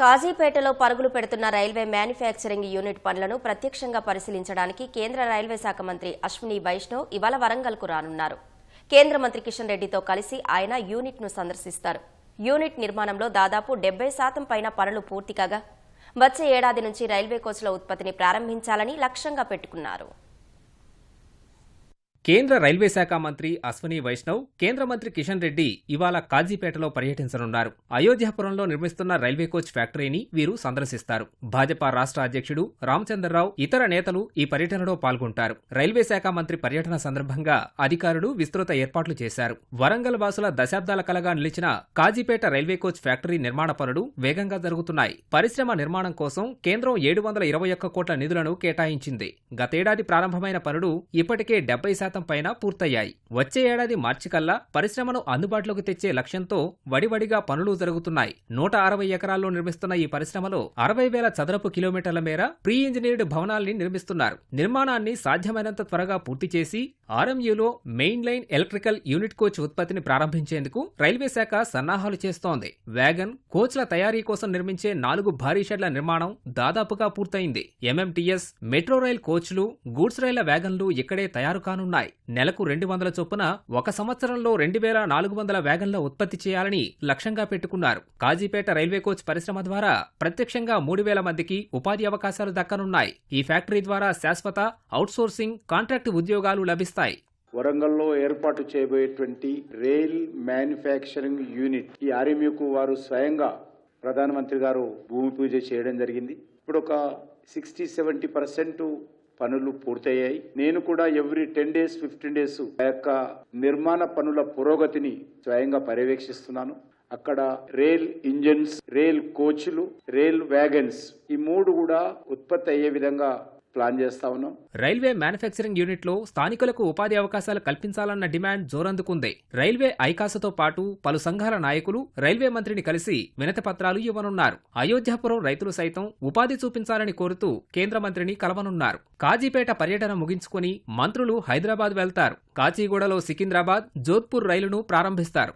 కాజీపేటలో పరుగులు పెడుతున్న railway manufacturing unit పనులను ప్రత్యక్షంగా పరిశీలించడానికి కేంద్ర రైల్వే శాఖ మంత్రి అశ్విని వైష్ణవ్ ఇవాళ వరంగల్కు రానున్నారు. కేంద్ర మంత్రి కిషన్ రెడ్డితో కలిసి ఆయన యూనిట్ను సందర్శిస్తారు. యూనిట్ నిర్మాణంలో దాదాపు డెబ్బై శాతం పైన పనులు పూర్తి కాగా వచ్చే ఏడాది నుంచి రైల్వే కోచ్ల ఉత్పత్తిని ప్రారంభించాలని లక్ష్యంగా పెట్టుకున్నారు. కేంద్ర రైల్వే శాఖ మంత్రి అశ్వని వైష్ణవ్ కేంద్ర మంత్రి కిషన్ రెడ్డి ఇవాళ కాజీపేటలో పర్యటించనున్నారు. అయోధ్యాపురంలో నిర్మిస్తున్న రైల్వే కోచ్ ఫ్యాక్టరీని వీరు సందర్శిస్తారు. భాజపా రాష్ట్ర అధ్యక్షుడు రామచంద్రరావు ఇతర నేతలు ఈ పర్యటనలో పాల్గొంటారు. రైల్వే శాఖ మంత్రి పర్యటన సందర్భంగా అధికారులు విస్తృత ఏర్పాట్లు చేశారు. వరంగల్ వాసుల దశాబ్దాల కలగా నిలిచిన కాజీపేట రైల్వే కోచ్ ఫ్యాక్టరీ నిర్మాణ పనులు వేగంగా జరుగుతున్నాయి. పరిశ్రమ నిర్మాణం కోసం కేంద్రం ఏడు వందల ఇరవై ఒక్క కోట్ల నిధులను కేటాయించింది. గతేడాది ప్రారంభమైన పనులు ఇప్పటికే డెబ్బై శాతం పైన పూర్తయ్యాయి. వచ్చే ఏడాది మార్చి కల్లా పరిశ్రమను అందుబాటులోకి తెచ్చే లక్ష్యంతో వడివడిగా పనులు జరుగుతున్నాయి. నూట అరవై ఎకరాల్లో నిర్మిస్తున్న ఈ పరిశ్రమలో అరవై వేల చదరపు కిలోమీటర్ల మేర ప్రీ ఇంజనీర్డ్ భవనాల్ని నిర్మిస్తున్నారు. నిర్మాణాన్ని సాధ్యమైనంత త్వరగా పూర్తి చేసి ఆర్ఎంయూలో main line electrical unit coach ఉత్పత్తిని ప్రారంభించేందుకు రైల్వే శాఖ సన్నాహాలు చేస్తోంది. వ్యాగన్ కోచ్ల తయారీ కోసం నిర్మించే నాలుగు భారీ షెడ్ల నిర్మాణం దాదాపుగా పూర్తయింది. ఎంఎంటీఎస్ మెట్రో రైల్ కోచ్లు గూడ్స్ రైళ్ళ వ్యాగన్లు ఇక్కడే తయారు కానున్నాయి. నెలకు రెండు వందల చొప్పున ఒక సంవత్సరంలో రెండు వేల నాలుగు వందల వ్యాగన్ల ఉత్పత్తి చేయాలని లక్ష్యంగా పెట్టుకున్నారు. కాజీపేట రైల్వే కోచ్ పరిశ్రమ ద్వారా ప్రత్యక్షంగా మూడు వేల మందికి ఉపాధి అవకాశాలు దక్కనున్నాయి. ఈ ఫ్యాక్టరీ ద్వారా శాశ్వత అవుట్సోర్సింగ్ కాంట్రాక్ట్ ఉద్యోగాలు లభిస్తాయి. వరంగల్లో ఏర్పాటు చేయబోయేటువంటి రైల్ మ్యానుఫ్యాక్చరింగ్ యూనిట్ ఈ ఆర్ఎంయూకు వారు స్వయంగా ప్రధానమంత్రి గారు భూమి పూజ చేయడం జరిగింది. ఇప్పుడు ఒక సిక్స్టీ సెవెంటీ పర్సెంట్ పనులు పూర్తయ్యాయి. నేను కూడా every ten days fifteen days ఆ యొక్క నిర్మాణ పనుల పురోగతిని స్వయంగా పర్యవేక్షిస్తున్నాను. అక్కడ రైల్ ఇంజన్స్ రైల్ కోచ్లు రైల్ వ్యాగన్స్ ఈ మూడు కూడా ఉత్పత్తి అయ్యే విధంగా ప్లాన్ చేస్తా ఉన్నాం. రైల్వే మ్యానుఫ్యాక్చరింగ్ యూనిట్లో స్థానికులకు ఉపాధి అవకాశాలు కల్పించాలన్న డిమాండ్ జోరందుకుంది. రైల్వే ఐకాసతో పాటు పలు సంఘాల నాయకులు రైల్వే మంత్రిని కలిసి వినతి పత్రాలు ఇవ్వనున్నారు. అయోధ్యాపురం రైతులు సైతం ఉపాధి చూపించాలని కోరుతూ కేంద్ర మంత్రిని కలవనున్నారు. కాజీపేట పర్యటన ముగించుకుని మంత్రులు హైదరాబాద్ వెళ్తారు. కాచిగూడలో సికింద్రాబాద్ జోధ్పూర్ రైలును ప్రారంభిస్తారు.